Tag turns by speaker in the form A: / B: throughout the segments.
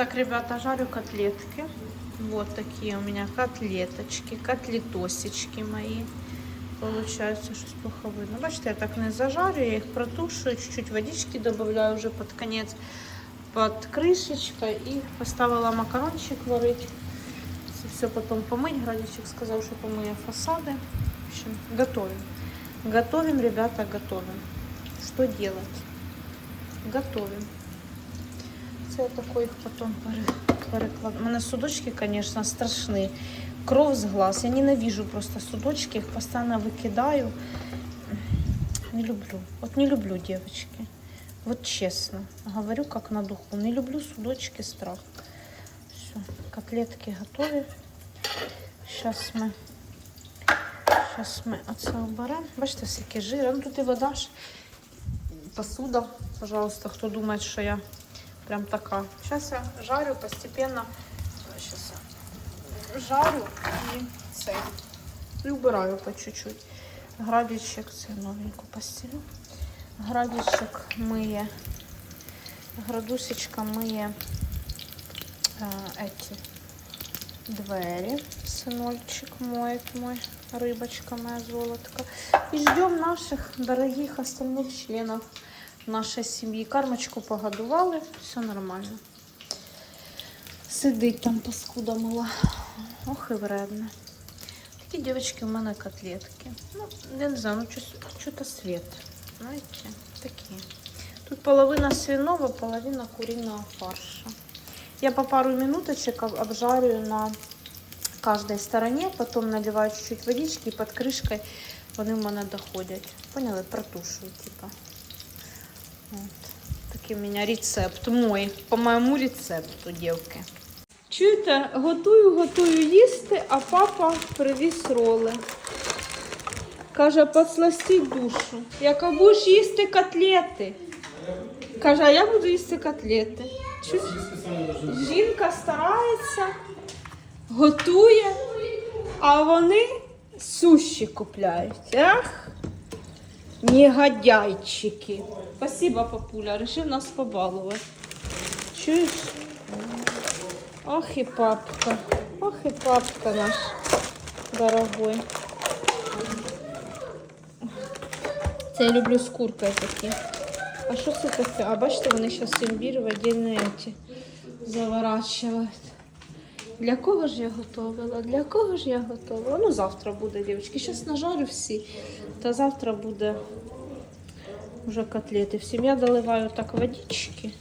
A: Так, ребята, жарю котлетки. Вот такие у меня котлеточки, котлетосечки мои. Получается, что плохо видно. Бачите, я так не зажарю, я их протушую, чуть-чуть водички добавляю уже под конец, под крышечкой. И поставила макарончик варить. Все потом помыть. Градичек сказал, что помыю фасады. В общем, готовим. Готовим, ребята, готовим. Что делать? Готовим. Це я тако їх потім перекладу. У мене судочки, звісно, страшні. Кров з глаз. Я ненавижу просто судочки, їх постійно викидаю. Не люблю. Вот не люблю, девочки. Вот честно. Говорю, как на духу. Не люблю судочки, страх. Все, котлетки готові. Сейчас ми, сейчас ми оце оберемо. Бачите, скільки жира. Ну тут і вода ж. Посуда, пожалуйста, хто думає, що я прям така. Сейчас я жарю постепенно. Сейчас я жарю і цей. І убираю по чуть-чуть. Градичек, це новеньку постелю. Градичек миє. Градусечка миє а, эти двері. Синольчик моет мой, рыбочка моя золотка. И ждем наших дорогих остальных членов нашей семьи. Кармочку погодували, все нормально. Сидить там паскуда мала. Ох і вредно. Такі дівчатки у мене котлетки. Ну, я не знаю, ну що-то світ. Знаєте, такі. Тут половина свиного, половина куриного фарша. Я по пару минуточек обжарю на каждой стороне, потом наливаю чуть-чуть водички и под крышкой вони в мене доходять. Поняли? Протушую, типа. Такий у мене рецепт мой, по моєму рецепту, дівки. Чуєте, готую, готую їсти, а папа привіз роли. Каже, подсластіть душу. Яка будеш їсти котлети. Каже, а я буду їсти котлети. Чуєш? Жінка старається, готує, а вони суші купляють. Ах, негодяйчики. Спасибо, папуля, решив нас побалувати. Чуєш? Ох и папка. Ох и папка наш дорогой. Це я люблю з куркою такі. А що це таке? А бачите, вони зараз імбір в отдельні эти заворачивають. Для кого ж я готувала? Для кого ж я готувала? Ну, завтра буде, дівчатки. Зараз нажарю всі. Та завтра буде вже котлети. Всім я доливаю так водички.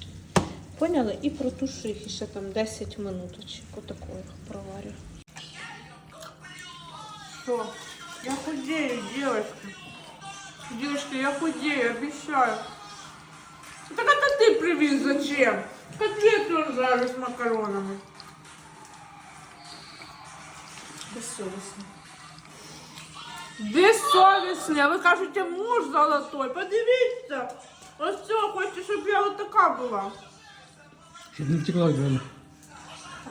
A: Поняли? І протушу їх ще там 10 минуточок. Отако їх проварю.
B: Что? Я худею, девочка. Девочка, я худею, обещаю. Так это ты привез зачем? Котлету жарю с макаронами.
A: Безсовісно.
B: Безсовісне, ви кажете, муж золотой. Подивіться. Ось це, хочете, щоб я от така була.
C: Щоб не втекла від мене.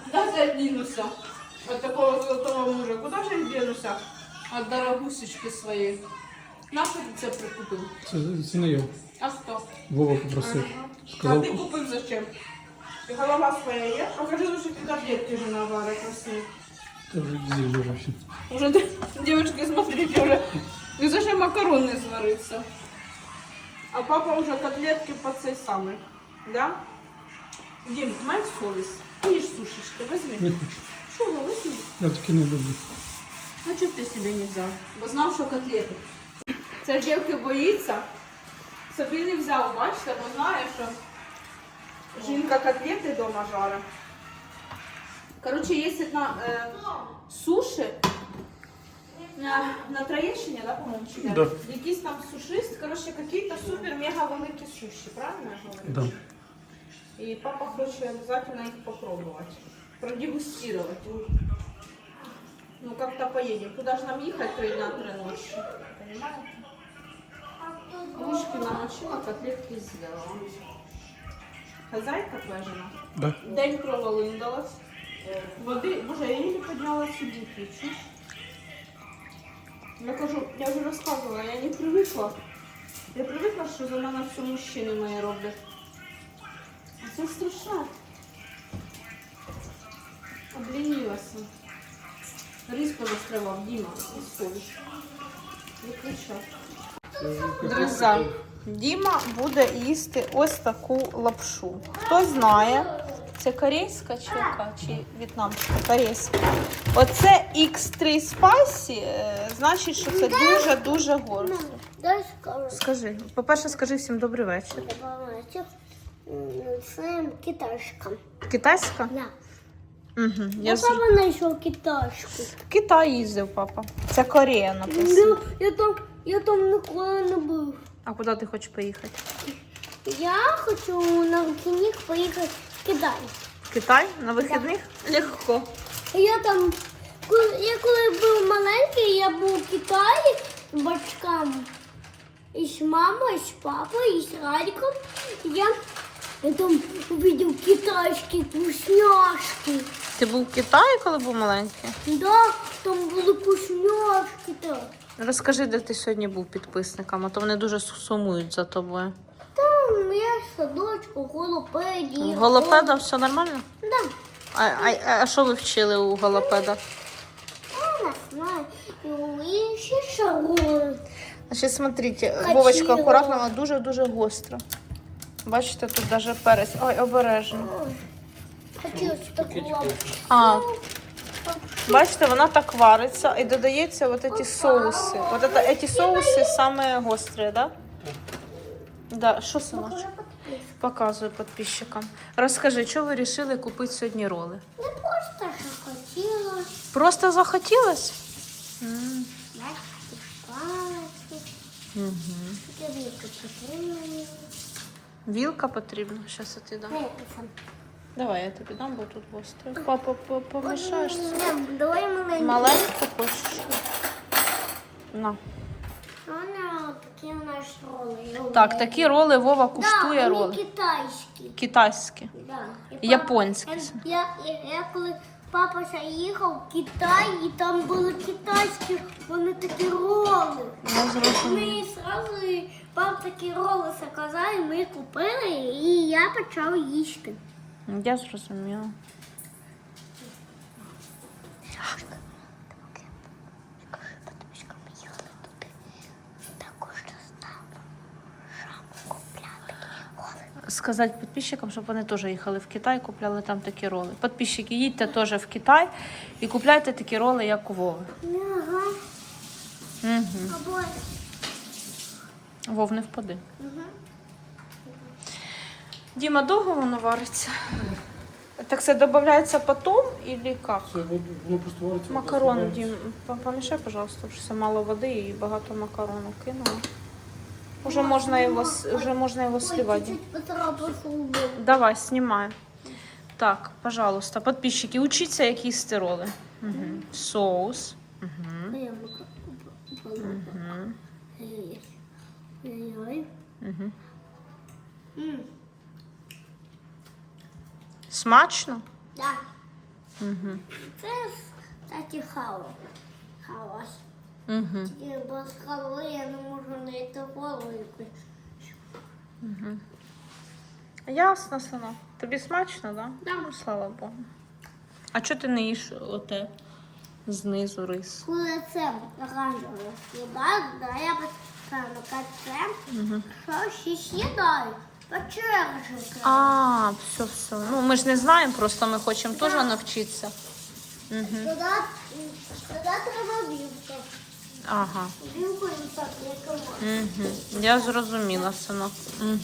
B: Куда же я денуся от такого золотого мужа? Куда же я денуся от дорогусечки своей? Наш рецепт прикупив.
C: Це синоєв.
B: А хто?
C: Вова попросив.
B: А
C: Сказав,
B: ти купив зачем? Ти голова своя є? Покажи лучше, ти котлетки вже наварить красиві.
C: Це вже з'їв вже всі.
B: Уже, девочки, смотрите, уже. І зачем макарон не звариться? А папа уже котлетки по цей самий. Да? Дім, май совість. Їж сушечки,
C: Не
B: візьми.
C: хочу.
B: Чого, візьми?
C: Я таки не люблю.
B: Ну чого ти собі не взяв? Бо знав, що котлети. Це дівки боїться. Собі не взяв, бачите, бо знає, що жінка котлети вдома жарить. Короче, якщо на е, суші, на, на Троєщині, да, по-моєму, чи де?
C: Да.
B: якийсь там сушист, короче, какие-то супер-мега великі суші, правильно я говорю?
C: Да.
B: И папа хочет обязательно их попробовать, продегустировать. Ну, как-то поедем. Куда же нам ехать три дня, три ночи? Понимаете? Ушки намочила, котлетки сделала. Хозяйка твоя жена?
C: Да.
B: День провалиндалась. Води, боже, я еле подняла сюди чуть. Я кажу, я вже розказувала, я не привикла. Я привикла, що за мене все мужчини мої роблять. А це страшно. м'ясо. Рис понастривав, Діма, із Виключай.
A: Друзі, Діма буде їсти ось таку лапшу. Хто знає, це корейська чи яка, чи в'єтнамська, корейська. Оце X3 Spicy, е, значить, що це дуже-дуже.
D: Дай скажу.
A: Скажи, по-перше, скажи всім добрий вечір.
D: Це китайська.
A: Китайська?
D: Да.
A: Угу. Я
D: Я
A: з...
D: сама знайшов китайську.
A: в Китай їздив, папа. Це Корея написано.
D: Я, я, там, я там ніколи не був.
A: А куди ти хочеш поїхати?
D: Я хочу на вихідних поїхати Китай.
A: Китай на вихідних? Легко.
D: Я там, я коли був маленький, я був в Китаї з батьками. І з мамою, і з папою, і з Радиком. Я, я там увидел китайські вкусняшки.
A: Ти був в Китаї, коли був маленький?
D: Да, там були вкусняшки.
A: Розкажи, де ти сьогодні був підписникам, а то вони дуже сумують за тобою
D: Там я в садочку, голопеді.
A: В голопеда все нормально?
D: Да.
A: А, а, а що ви вчили у голопеда?
D: Я не знаю. І ще шароли.
A: Значить, смотрите,
D: Хотіла.
A: Вовочка акуратно, вона дуже-дуже гостро. Бачите, тут навіть перець. Ой, обережно.
D: Хотілося таку лапу.
A: А, бачите, вона так вариться і додається вот эти соуси. Вот это, эти соуси саме гострі, да? Да, що синочок? Показую підписчикам. Розкажи, що ви вирішили купити сьогодні роли?
D: Не просто що хотіла.
A: Просто захотілось? М. Угу.
D: Таке потрібно.
A: Вілка потрібна. Зараз я ти дам. Давай, я тобі дам, бо тут гостро. Папа, по- помішаєш
D: Давай маленьку.
A: Маленьку хочеш? На.
D: Вона такі у нас роли.
A: Так, такі роли Вова
D: да,
A: куштує
D: вони
A: роли.
D: китайські.
A: Китайські.
D: Да. І
A: Японські.
D: Я, я, я коли папа заїхав в Китай, і там були китайські, вони такі роли.
A: Я зрозуміла.
D: Ми одразу пап такі роли заказав, і ми купили, і я почав їсти.
A: Я зрозуміла. Сказати підписчикам, щоб вони теж їхали в Китай, купляли там такі роли. Підписчики, їдьте теж в Китай і купляйте такі роли, як у Вови.
D: Ага.
A: Угу. Вов, не впади.
D: Угу.
A: Діма, довго воно вариться? Так це додається потом или як?
C: Це воно просто вариться.
A: Макарони. Дім, помішай, пожалуйста, тому що це мало води і багато макарону кинула. Уже можна його, с- уже можна його
D: Ой,
A: сливати.
D: чуть-чуть поцарапався лбом.
A: Давай, знімай. Так, пожалуйста, підписчики, учіться, як їсти роли. Угу. Соус. Угу.
D: Я буду- буду-
A: Угу.
D: Ой, ой, ой.
A: Угу.
D: М,
A: Смачно?
D: Да.
A: Угу.
D: Це, кстати, хаос. Хаос.
A: Угу.
D: І без халви я не можу знайти голову якусь.
A: Ясно, синок. Тобі смачно, да?
D: Да.
A: Ну, слава Богу. А чого ти не їш оте знизу рис?
D: Коли це оранжеве з'їдаю, да, я поставлю це,
A: Угу.
D: що ще з'їдаю, по.
A: А, все, все. Ну, ми ж не знаємо, просто ми хочемо теж навчитися. Угу.
D: Туди треба вілка.
A: Ага.
D: Так.
A: Угу. Я зрозуміла, синок. Угу.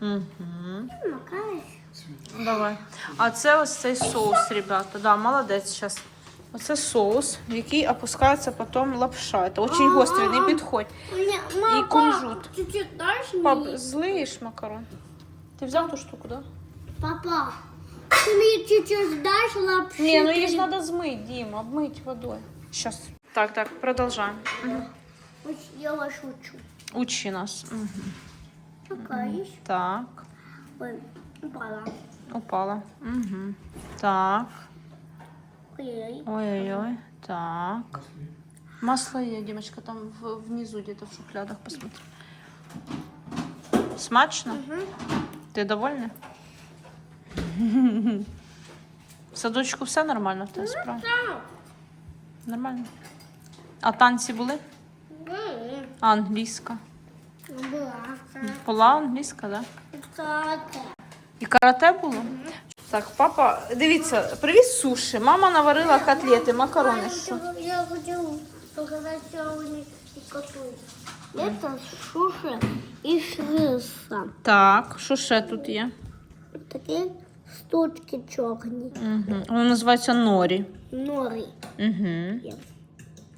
A: Угу. Давай. А це ось цей соус, ребята. Да, молодець зараз. Оце соус, в який опускається потім лапша. Це дуже гострий, не підходь.
D: Мама,
A: кунжут. Пап, злиєш макарон? Ти взяв ту штуку, да?
D: Папа, ти мені чуть-чуть даш лапши?
A: Ні, ну її ж треба змити, Дім, обмити водою. Сейчас. Так, так, продовжаємо. Угу.
D: Ось я вас учу.
A: Учи нас. Угу.
D: Макаєш.
A: Так,
D: Ой, упала.
A: упала. Угу. Так.
D: Ой-ой.
A: Ой-ой-ой. Так. Масло є, Дімочка, там в- внизу, где-то в шухлядах, посмотри. Смачно?
D: Угу.
A: Ти довольна? В садочку все нормально в тебе справа? Нормально. А танці були? А англійська?
D: Була.
A: Була англійська, так? Да? І карате було? Так, папа, дивіться, привіз суші. Мама наварила котлети, макарони. Що?
D: Я хочу показать, что у них готовят. Это суши из риса.
A: Так, що ще тут є?
D: Такі штучки чорні.
A: Угу. Воно називається норі.
D: Нори.
A: Угу.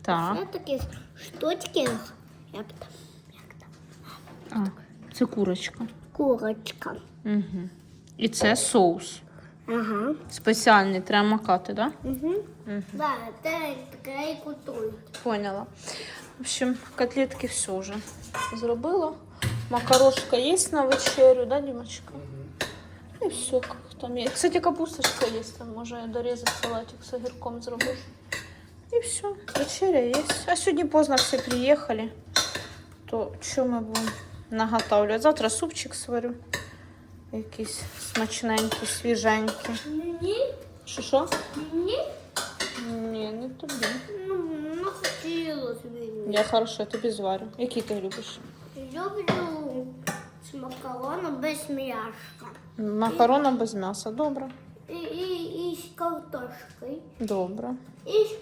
A: Так.
D: Це такі штучки, як там, як там,
A: А, це курочка.
D: курочка.
A: Угу. І це соус.
D: Ага.
A: Спеціальний, треба макати, так? Да?
D: Угу. Да, це таке і.
A: Поняла. В общем, котлетки все вже зробила. Макарошка є на вечерю, да, Дімочка? І все, там є. Кстати, капусточка є, там може дорізати салатик з огірком зробиш. І все, вечеря є. А сьогодні поздно всі приїхали. То що ми будемо наготовлювати? Завтра супчик сварю. Якийсь смачненький, свіженький.
D: Мені?
A: Що що?
D: Мені?
A: Ні, не тобі.
D: Ну, не хотілося мені.
A: Я хорошо, я тобі зварю. Який ти любиш?
D: Люблю з макароном без м'яса.
A: Макарони без м'яса. Добре.
D: І, і, і з картошкою.
A: Добре.
D: І, з-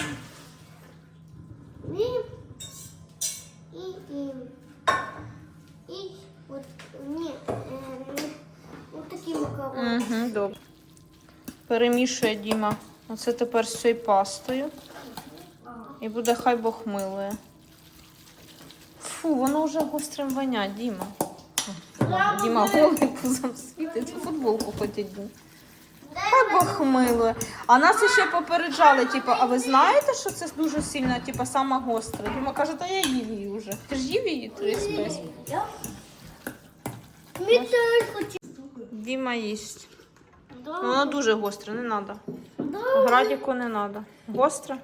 D: і, і, і, і от, ні, е, от такі макарони.
A: Угу, добре. Перемішує Діма. Оце тепер з цією пастою. І буде хай Бог милує. Фу, воно вже гострим воня, Діма. Діма голий пузом світить, футболку хотіть. Хай Бог милує. А нас ще попереджали, типу, а ви знаєте, що це дуже сильно, типу, сама гостра? Діма каже, та я їв її вже. Ти ж їв її три?
D: Мені.
A: Діма їсть.
D: Да,
A: Воно дуже гостре, не треба. Градіку не треба. Гостре?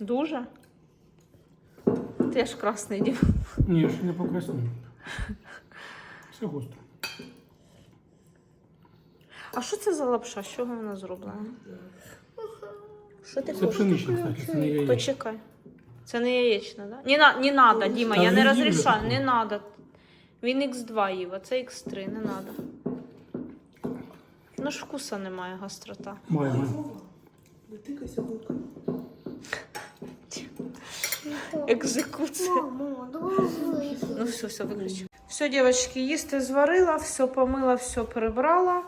A: Дуже? Ти ж красний дім.
C: Ні, ще не покраснів. Все гостро.
A: А що це за лапша? З чого вона зроблена? Що ти
C: Це
A: хочеш?
C: пшенична, кстати, це не яєчня.
A: Почекай. Це не яєчна, да? Не, на, не надо, Діма,
C: Та
A: я не
C: не
A: розрішаю,
C: їм
A: не надо. Він Х2 їв, а це Х3, не надо. Ну ж вкуса немає гострота.
C: Має, має.
A: Екзекуція.
D: Мамо, давай.
A: Ну все, все, виключу. Все, дівчатки, їсти зварила, все помила, все прибрала.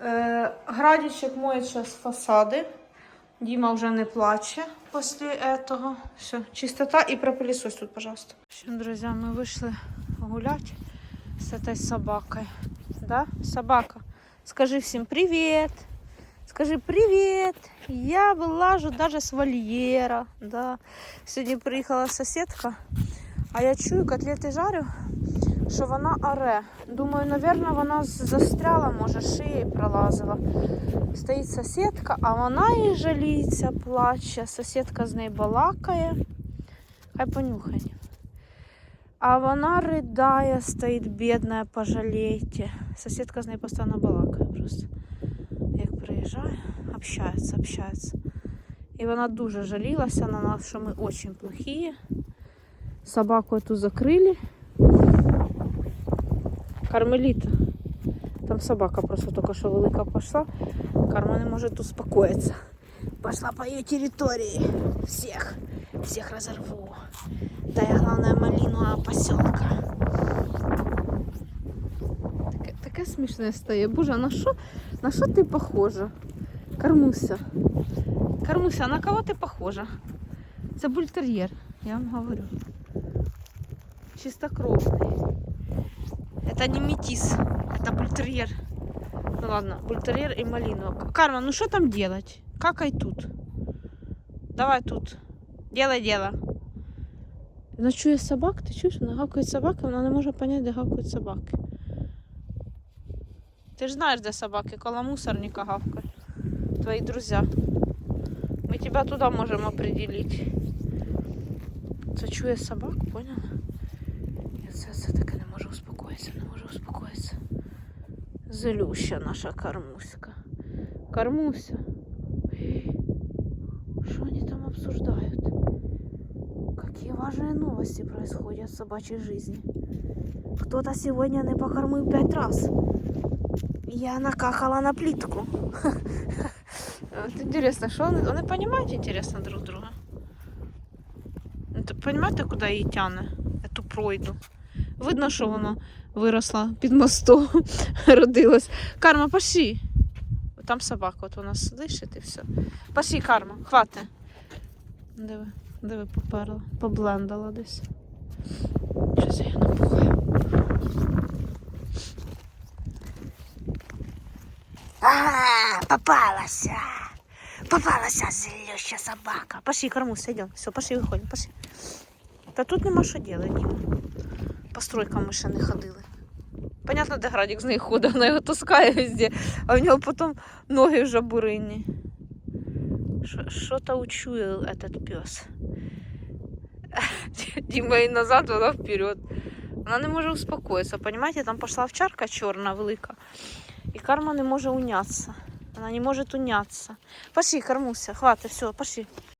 A: Е, градічок моє зараз фасади. Діма вже не плаче після этого. Все, чистота і пропилісось тут, пожалуйста. Все, друзі, ми вийшли гуляти з этой собакою. Да? Собака. Скажи всім привіт. Скажи привіт. Я вилажу даже з вольєра. Да. Сьогодні приїхала сусідка. А я чую, котлети жарю, що вона оре. Думаю, напевно, вона застряла, може, шиєю пролазила. Стоїть сусідка, а вона їй жаліється, плаче. Сусідка з нею балакає. Хай понюхає. А вона ридає, стоїть бідна, пожалійте. Сусідка з нею постійно балакає просто. Як приїжджає, общається, общається. І вона дуже жалілася на нас, що ми дуже плохі. Собаку эту закрыли. Кармеліта. Там собака просто только что велика пошла. Карма не может успокоиться. Пошла по ее территории. Всех. Всех разорву. Да я главное малину поселка. Таке, таке смішне стає. Боже, а на що, на що ти похожа? Кармуся. Кармуся, а на кого ти похожа? Це бультер'єр, я вам говорю. Чистокровный. Это не метис, это бультерьер. Ну ладно, бультерьер и малинок. Карма, ну что там делать? Какай тут. Давай тут. Делай дело. Вона чує собак, ти чуєш? Вона гавкає собаки, вона не може понять, де гавкають собаки. Ти ж знаєш, де собаки, коло мусорника гавкають. Твої друзі. Ми тебе туди можемо определити. Це чує собак, поняла? Я це, це таке не можу успокоїтися, не можу успокоїтися. Зелюща наша кармуська. Кормуся. Что они там обсуждают? Какие важные новости происходят в собачьей жизни. Кто-то сегодня не покормил пять раз. Я накакала на плитку. Вот интересно, что они, они понимают, интересно, друг друга? Это, понимаете, куди її тяне? Эту пройду. Видно, що вона виросла під мостом, родилась. Карма, пошли. Там собака, от вона слышить і все. Пошли, карма, хвати. Диви, диви, поперла, поблендала десь. Щось я. А, попалася. Попалася злюща собака. Пошли, кормуся, йдем. Все, пошли, виходимо, пошли. Та тут нема що делать. По стройкам ми ще не ходили. Понятно, де Градік з нею ходить, вона його таскає везде, а в нього потім ноги вже бурині. Що- Що-то учуял этот пес. Діма і назад, вона вперед. Вона не може успокоїтися, понимаете? Там пішла овчарка чорна, велика. І карма не може унятися. Вона не може унятися. Пошли, кормуся, хватит, все, пошли.